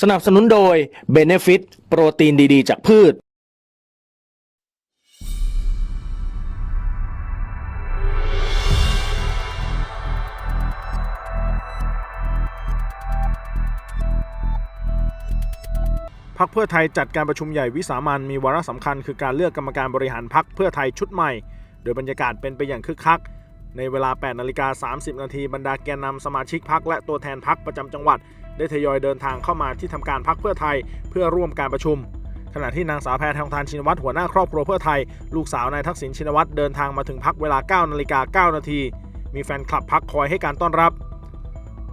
สนับสนุนโดย Benefit โปรตีนดีๆ จากพืช พักเพื่อไทยจัดการประชุมใหญ่วิสามันมีวาระสำคัญคือการเลือกกรรมการบริหารพักเพื่อไทยชุดใหม่ โดยบรรยากาศเป็นไปอย่างคึกคัก ในเวลา 8 นาฬิกา 30 นาทีบรรดาแกนนำสมาชิกพักและตัวแทนพักประจำจังหวัด ได้ทยอยเดินทางเข้ามาที่ทำการพักเพื่อไทยเพื่อร่วมการประชุม ขณะที่นางสาวแพทองทานชินวัตรหัวหน้าครอบครัวเพื่อไทย ลูกสาวนายทักษิณชินวัตรเดินทางมาถึงพักเวลา9นาฬิกา9นาทีมีแฟนคลับพักคอยให้การต้อนรับ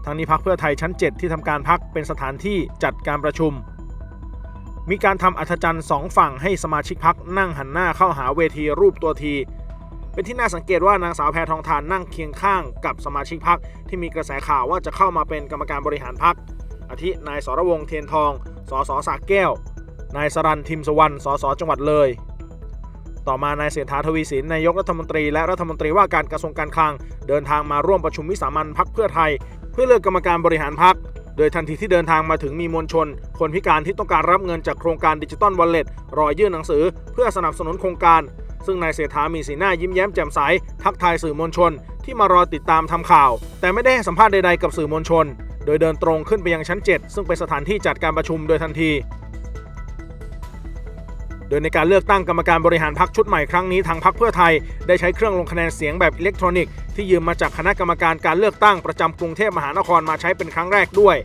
ทั้งนี้พักเพื่อไทยชั้น 7 ที่ทำการพักเป็นสถานที่จัดการประชุม มีการทำอัธจันทร์สองฝั่งให้สมาชิกพักนั่งหันหน้าเข้าหาเวทีรูปตัวที เป็นที่น่าสังเกตว่านางสาวแพทองทานนั่งเคียงข้างกับสมาชิกพักที่มีกระแสข่าวว่าจะเข้ามาเป็นกรรมการบริหารพัก อาทินายสรวงเทียนทอง สสสากแก้ว นายสรันทิมสวรรณ สสจังหวัดเลย ต่อมานายเศรษฐาทวีสินนายกรัฐมนตรีและรัฐมนตรีว่าการกระทรวงการคลัง เดินทางมาร่วมประชุมวิสามันพักเพื่อไทย เพื่อเลือกกรรมการบริหารพักโดยทันทีที่เดินทางมาถึงมีมวลชน คนพิการที่ต้องการรับเงินจากโครงการดิจิตอลวอลเล็ตรอยื่นหนังสือ เพื่อสนับสนุนโครงการ ซึ่งนายเศรษฐามีสีหน้ายิ้มแย้มแจ่มใสทักทายสื่อมวลชน ที่มารอติดตามทำข่าว แต่ไม่ได้ให้สัมภาษณ์ใดๆกับสื่อมวลชน โดยเดินตรงขึ้นไปยังชั้น 7 ซึ่งเป็นสถานที่จัดการประชุมโดยทันที โดยในการเลือกตั้งกรรมการบริหารพักชุดใหม่ครั้งนี้ทางพักเพื่อไทย ได้ใช้เครื่องลงคะแนนเสียงแบบอิเล็กทรอนิกส์ที่ยืมมาจากคณะกรรมการการเลือกตั้งประจำกรุงเทพมหานครมาใช้เป็นครั้งแรกด้วย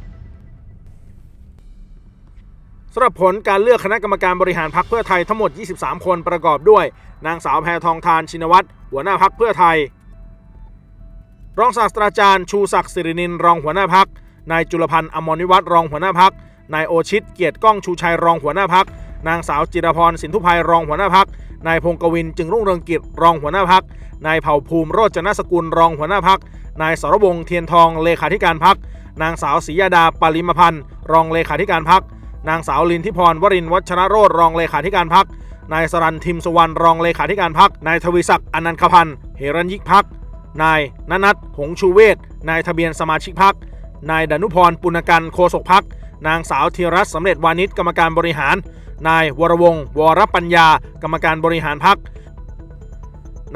สำหรับผลการเลือกคณะกรรมการบริหารพักเพื่อไทยทั้งหมด 23 คนประกอบด้วย นางสาวแพทองทานชินวัตรหัวหน้าพักเพื่อไทย รองศาสตราจารย์ชูศักดิ์สิรินินรองหัวหน้าพัก นายจุลพันธ์อมรนิวัฒน์รองหัวหน้าพักนายโอชิตเกียรติก้องชูชัยรองหัวหน้าพักนางสาวจิรพรสินทุภัยรองหัวหน้าพักนายพงกวินจึงรุ่งเรืองกิจรองหัวหน้าพักนายเผ่าภูมิโรจนสกุลรองหัวหน้าพักนายสรวงเทียนทองเลขาธิการพักนางสาวศรียาดาปริมพันธ์รองเลขาธิการพักนางสาวลินทิพรวรินวัชรโรธรองเลขาธิการพักนายสรันทิมสุวรรณรองเลขาธิการพักนายทวีศักดิ์อนันคพันธ์เฮรัญยิกพักนายนนัทหงชูเวศนายทะเบียนสมาชิกพัก นายดนุพรปุณกันโคศกพัก นางสาวธีรัตน์สำเร็จวานิชกรรมการบริหาร นายวรวงศ์วรปัญญา กรรมการบริหารพัก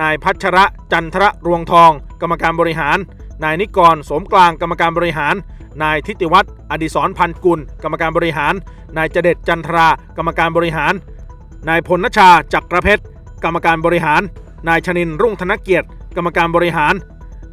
นายพัชระจันทระรวงทอง กรรมการบริหาร นายนิกรสมกลางกรรมการบริหาร นายทิติวัฒน์อดิศรพันกุล กรรมการบริหาร นายเจเด็ดจันทรา กรรมการบริหาร นายพลนชาจักรเพชรกรรมการบริหาร นายชนินร์รุ่งธนเกียรติ กรรมการบริหาร